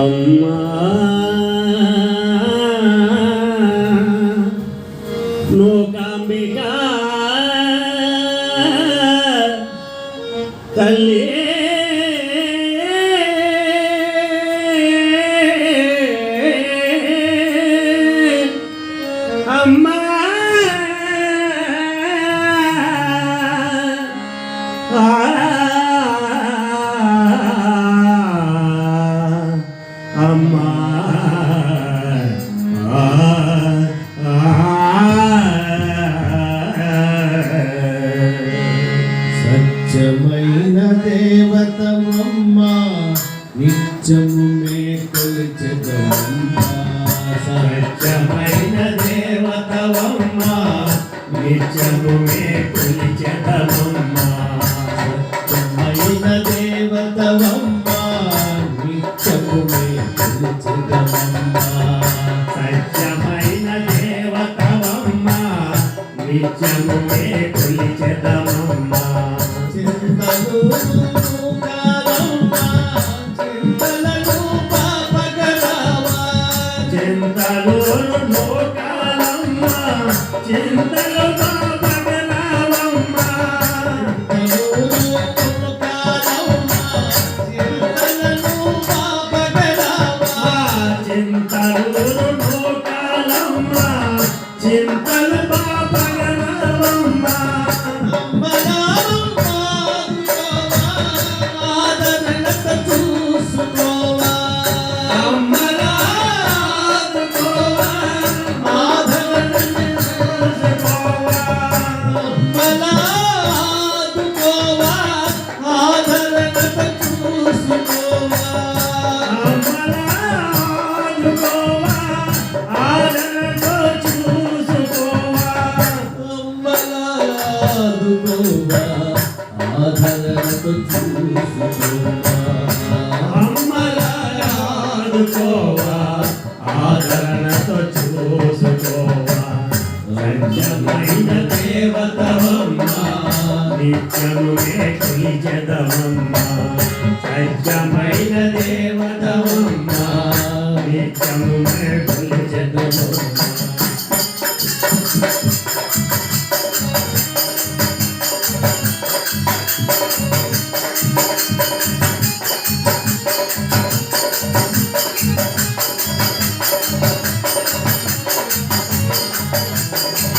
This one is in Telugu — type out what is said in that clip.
అమ్మా. నూకాంబిక తల్లి. అమ్మా. ఆ. సత్యమైన దేవతమమ్మ నిత్యము మే కొలిచెదమమ్మ సత్యమైన దేవతవమ్మ నిత్యము మే కొలిచెదమమ్మ నిత్యము మే చింతలు కాలమ్మ చింతలు చింతలు బాబగలవమ్మ చింతలు చింతలు చూసుకోవా ఆదరణతో చూసుకోవా. సత్యమైన దేవతవమ్మ. నిత్యము మే కొలిచెదవమ్మ సత్యమైన నిత్యము మే